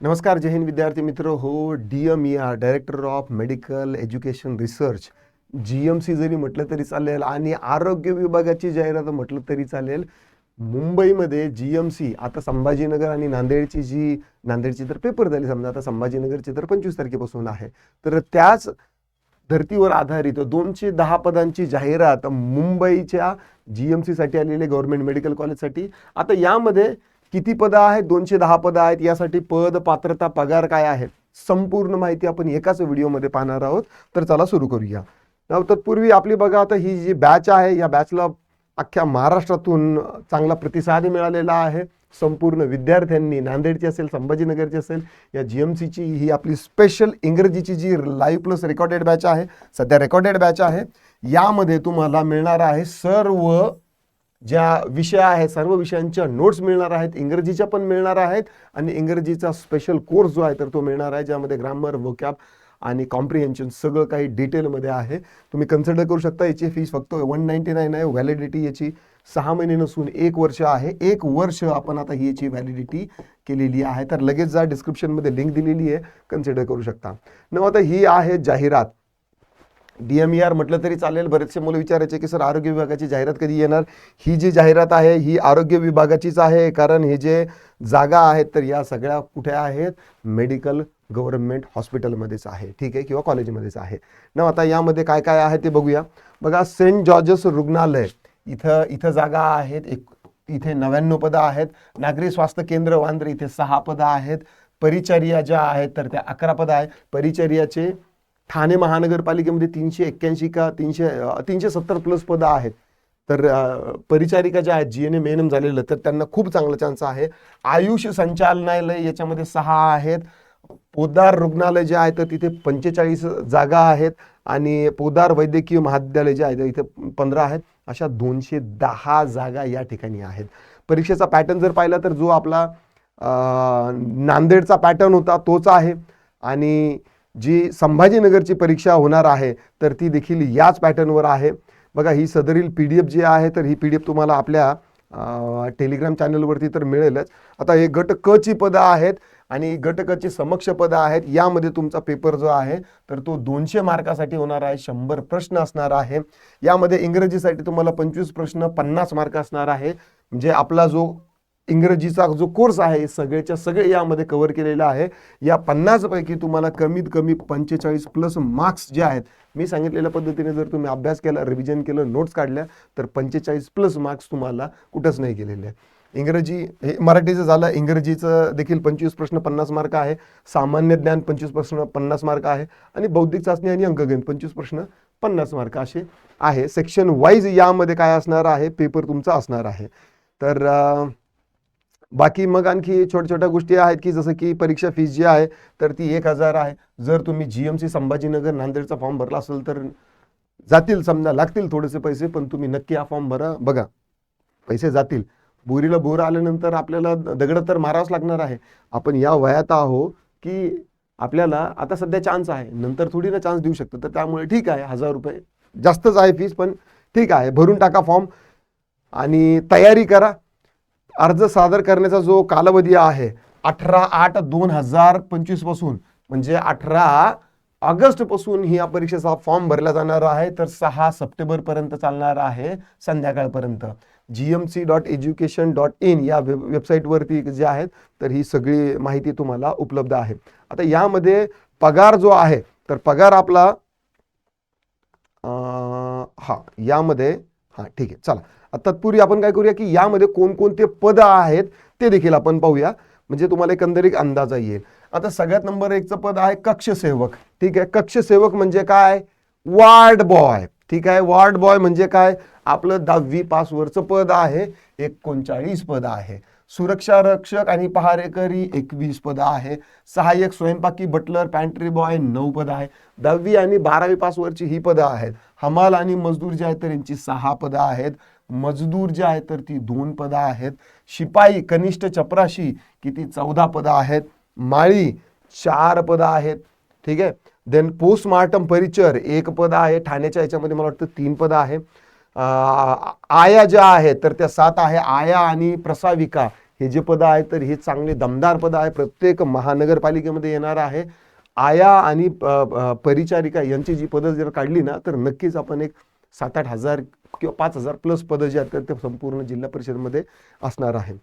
नमस्कार जय हिंद विद्यार्थी मित्र। हो D M E R director of medical education research G M C जरी म्हटलं तरी चालेल आणि आरोग्य विभागाची जाहिरात म्हटलं तरी चालेल मुंबईमध्ये जी एम सी आता संभाजीनगर आणि नांदेडची जी नांदेडची तर पेपर झाली समजा आता संभाजीनगरची तर पंचवीस तारखेपासून आहे. तर त्याच धर्तीवर आधारित दोनशे दहा पदांची जाहिरात मुंबईच्या जी एम सीसाठी आलेले गव्हर्नमेंट मेडिकल कॉलेजसाठी. आता यामध्ये किती पदं आहेत? दोनशे दहा पदं आहेत. यासाठी पद पात्रता पगार काय आहेत? संपूर्ण माहिती आपण एकाच व्हिडिओमध्ये पाहणार आहोत. तर चला सुरू करूया. तत्पूर्वी आपली बघा आता ही जी बॅच आहे या बॅचला अख्ख्या महाराष्ट्रातून चांगला प्रतिसाद मिळालेला आहे. संपूर्ण विद्यार्थ्यांनी नांदेडची असेल संभाजीनगरची असेल या जी एम सीची ही आपली स्पेशल इंग्रजीची जी लाईव्ह प्लस रेकॉर्डेड बॅच आहे सध्या रेकॉर्डेड बॅच आहे यामध्ये तुम्हाला मिळणार आहे सर्व ज्या विषय आहेत सर्व विषयांच्या नोट्स मिळणार आहेत इंग्रजीच्या पण मिळणार आहेत आणि इंग्रजीचा स्पेशल कोर्स जो आहे तर तो मिळणार आहे ज्यामध्ये ग्रामर वोकॅब आणि कॉम्प्रिहेन्शन सगळं काही डिटेलमध्ये आहे. तुम्ही कन्सिडर करू शकता याची फीस फक्त वन नाईन्टी नाईन आहे. व्हॅलिडिटी याची सहा महिने नसून एक वर्ष आहे. एक वर्ष आपण आता ही याची व्हॅलिडिटी केलेली आहे. तर लगेच जा डिस्क्रिप्शनमध्ये लिंक दिलेली आहे. कन्सिडर करू शकता. न आता ही आहे जाहिरात. डी एम ई आर म्हटलं तरी चालेल. बरेचसे मुलं विचारायचे की सर आरोग्य विभागाची जाहिरात कधी येणार? ही जी जाहिरात आहे ही आरोग्य विभागाचीच आहे कारण हे जे जागा आहेत तर या सगळ्या कुठे आहेत? मेडिकल गव्हर्नमेंट हॉस्पिटलमध्येच आहे. ठीक आहे? किंवा कॉलेजमध्येच आहे. ना आता यामध्ये काय काय आहे ते बघूया. बघा सेंट जॉर्जस रुग्णालय. इथं इथं जागा आहेत. एक इथे नव्याण्णव पदं आहेत. नागरी स्वास्थ्य केंद्र वांद्रे इथे सहा पदं आहेत. परिचर्या ज्या आहेत तर त्या अकरा पदं आहेत. परिचर्याचे ठाणे महानगरपालिकेमध्ये तीनशे एक्क्याऐंशी का तीनशे तीनशे सत्तर प्लस पदं आहेत. तर परिचारिका ज्या आहेत G N M N M झालेलं तर त्यांना खूप चांगला चान्स आहे. आयुष संचालनालय याच्यामध्ये सहा आहेत. पोदार रुग्णालय जे आहे तर तिथे पंचेचाळीस जागा आहेत. आणि पोदार वैद्यकीय महाविद्यालय जे आहे इथे पंधरा आहेत. अशा दोनशे दहा जागा या ठिकाणी आहेत. परीक्षेचा पॅटर्न जर पाहिला तर जो आपला नांदेडचा पॅटर्न होता तोच आहे. आणि जी संभाजीनगरची परीक्षा होणार आहे तर ती देखील याच पॅटर्नवर आहे. बघा ही सदरील पी डी एफ जी आहे तर ही पी डी एफ तुम्हाला आपल्या टेलिग्राम चॅनलवरती तर मिळेलच. आता हे गट क ची पदं आहेत आणि गट क ची समक्ष पदं आहेत यामध्ये तुमचा पेपर जो आहे तर तो दोनशे मार्कासाठी होणार आहे शंभर प्रश्न असणार आहे. यामध्ये इंग्रजीसाठी तुम्हाला पंचवीस प्रश्न पन्नास मार्क असणार आहे. म्हणजे आपला जो इंग्रजीचा जो कोर्स आहे सगळेच्या सगळे यामध्ये कव्हर केलेला आहे. या पन्नासपैकी तुम्हाला कमीत कमी पंचेचाळीस प्लस मार्क्स जे आहेत मी सांगितलेल्या पद्धतीने जर तुम्ही अभ्यास केला रिव्हिजन केलं नोट्स काढल्या तर पंचेचाळीस प्लस मार्क्स तुम्हाला कुठंच नाही गेलेले आहे इंग्रजी हे मराठीचं झालं इंग्रजीचं देखील पंचवीस प्रश्न पन्नास मार्क आहे. सामान्य ज्ञान पंचवीस प्रश्न पन्नास मार्क आहे. आणि बौद्धिक चाचणी आणि अंकगणित पंचवीस प्रश्न पन्नास मार्क असे आहे. सेक्शन वाईज यामध्ये काय असणार आहे? पेपर तुमचा असणार आहे. तर बाकी मग आणखी छोट्या छोट्या गोष्टी आहेत की जसं की परीक्षा फीस जी आहे तर ती एक हजार आहे. जर तुम्ही जी एम सी संभाजीनगर नांदेडचा फॉर्म भरला असेल तर जातील समजा लागतील थोडेसे पैसे पण तुम्ही नक्की हा फॉर्म भरा बघा. पैसे जातील. बोरीला बोर आल्यानंतर आपल्याला दगड तर मारावंच लागणार आहे. आपण या वयात आहो की आपल्याला आता सध्या चान्स आहे. नंतर थोडी ना चान्स देऊ शकतो. तर त्यामुळे ठीक आहे हजार रुपये जास्तच आहे फीस पण ठीक आहे. भरून टाका फॉर्म आणि तयारी करा. अर्ज सादर करण्याचा जो कालावधी आहे अठरा आठ दोन हजार पंचवीसपासून म्हणजे अठरा ऑगस्टपासून ही या परीक्षेचा फॉर्म भरला जाणार आहे तर सहा सप्टेंबर पर्यंत चालणार आहे संध्याकाळपर्यंत. G M C dot education dot in या वेब वेबसाईटवरती जे आहेत तर ही सगळी माहिती तुम्हाला उपलब्ध आहे. आता यामध्ये पगार जो आहे तर पगार आपला अं, हा यामध्ये हां ठीक आहे. चला. तत्पूर्वी आपण काय करूया की यामध्ये कोणकोणते पद आहेत ते देखील आपण पाहूया. म्हणजे तुम्हाला एकंदरीत अंदाजा येईल. आता सगळ्यात नंबर एकचं पद आहे कक्षसेवक. ठीक आहे? कक्षसेवक म्हणजे काय? Ward boy. ठीक आहे? वार्ड बॉय म्हणजे काय? आपलं दहावी पासवरचं पद आहे. एकोणचाळीस पद आहे. सुरक्षा रक्षक आणि पहारेकरी एकवीस पदं आहे. सहाय्यक स्वयंपाकी बटलर पॅन्ट्री बॉय नऊ पदं आहे. दहावी आणि बारावी पासवरची ही पदं आहेत. हमाल आणि मजदूर जे आहेत तर यांची सहा पदं आहेत. मजदूर जे आहेत तर ती दोन पदं आहेत. शिपाई कनिष्ठ चपराशी किती चौदा पदं आहेत. माळी चार पदं आहेत. ठीक आहे? देन पोस्टमार्टम परिचर एक पद आहे. ठाण्याच्या याच्यामध्ये मला वाटतं तीन पदं आहे. आया ज्या आहेत तर त्या सात आहे आया आणि प्रसाविका. हे जे पदं आहेत तर हे चांगले दमदार पदं आहे. प्रत्येक महानगरपालिकेमध्ये येणार आहे. आया आणि प- परिचारिका यांची जी पदं जर काढली ना तर नक्कीच आपण एक सात आठ हजार किंवा पाच हजार प्लस पदं जे आहेत तर ते संपूर्ण जिल्हा परिषदमध्ये असणार आहे.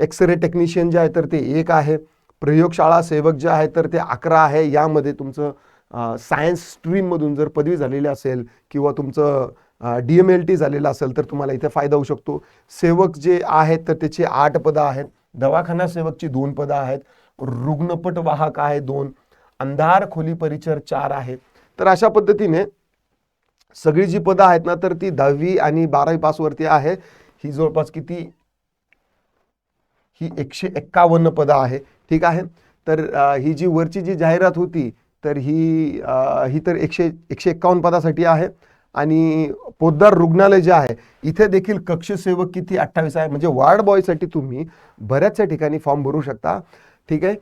एक्सरे टेक्निशियन जे आहे तर ते एक आहे. प्रयोगशाळा सेवक जे आहे तर ते अकरा आहे. यामध्ये तुमचं सायन्स स्ट्रीममधून जर पदवी झालेली असेल किंवा तुमचं डी एम एल टी झालेला असेल तर तुम्हाला इथे फायदा होऊ शकतो. सेवक जे आहेत तर त्याचे आठ पदं आहेत. दवाखाना सेवकची दोन पदं आहेत. रुग्णपट वाहक आहे दोन. अंधार खोली परिचर चार आहे. तर अशा पद्धतीने सगळी जी पदं आहेत ना तर ती दहावी आणि बारावी पासवरती आहे. ही जवळपास किती? ही एकशे एक्कावन्न पदं आहे. ठीक आहे? तर ही जी वरची जी जाहिरात होती तर ही ही तर एकशे एकशे एक्कावन्न पदासाठी आहे. आणि पोद्दार रुग्णालय जे आहे इथे देखील कक्षसेवक किती अठ्ठावीस आहे? म्हणजे वार्ड बॉयसाठी तुम्ही बऱ्याचशा ठिकाणी फॉर्म भरू शकता. ठीक आहे?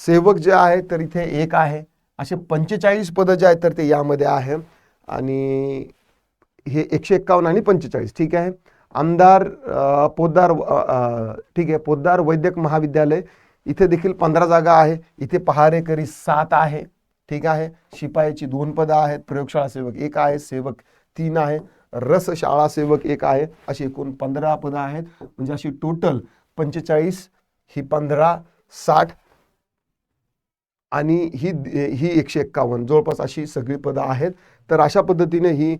सेवक जे आहे तर इथे एक आहे. असे पंचेचाळीस पदं जे आहेत तर ते यामध्ये आहे. आणि हे एकशे एक्कावन्न आणि पंचेचाळीस. ठीक आहे? आमदार पोद्दार ठीक आहे? पोद्दार वैद्यक महाविद्यालय. इथे देखील पंधरा जागा आहे. इथे पहारेकरी सात आहे. ठीक आहे? शिपायाची दोन पदं आहेत प्रयोगशाळा सेवक एक आहे सेवक तीन आहे रस शाळा सेवक एक आहे. अशी एकूण पंधरा पदं आहेत. म्हणजे अशी टोटल पंचेचाळीस ही पंधरा साठ आणि ही ही एकशे एक्कावन्न. जवळपास अशी सगळी पदं आहेत. तर अशा पद्धतीने ही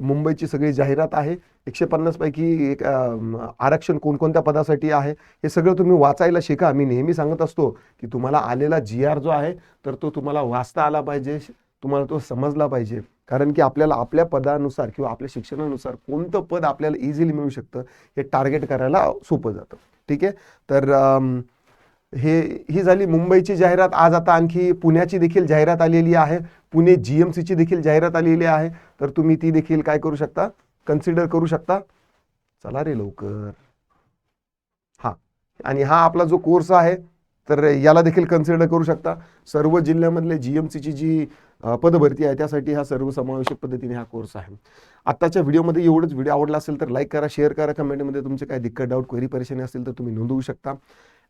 मुंबईची सगळी जाहिरात आहे. एकशे पन्नासपैकी एक आरक्षण कोणकोणत्या पदासाठी आहे हे सगळं तुम्ही वाचायला शिका. मी नेहमी सांगत असतो की तुम्हाला आलेला जी आर जो आहे तर तो तुम्हाला वाचता आला पाहिजे तुम्हाला तो समजला पाहिजे. कारण की आपल्याला आपल्या पदानुसार किंवा आपल्या शिक्षणानुसार कोणतं पद आपल्याला इझिली मिळू शकतं हे टार्गेट करायला सोपं जातं. ठीक आहे? तर हे ही झाली मुंबईची जाहिरात. आज आता आणखी पुण्याची देखील जाहिरात आलेली आहे. पुणे जी एम सीची देखील जाहिरात आलेली आहे. तर तुम्ही ती देखील काय करू शकता? कन्सिडर करू शकता. चला रे लवकर. हा. आणि हा आपला जो कोर्स आहे तर याला देखील कन्सिडर करू शकता. सर्व जिल्ह्यामधले जी एम सीची जी पदभरती आहे त्यासाठी हा सर्व समावेशक पद्धतीने हा कोर्स आहे. आत्ताच्या व्हिडिओमध्ये एवढंच. व्हिडिओ आवडला असेल तर लाईक करा शेअर करा. कमेंटमध्ये तुमचे काय दिक्कत डाऊट क्वेरी परेशानी असेल तर तुम्ही नोंदवू शकता.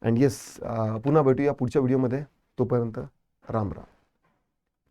अँड येस uh, पुन्हा भेटूया पुढच्या व्हिडिओमध्ये तोपर्यंत राम राम.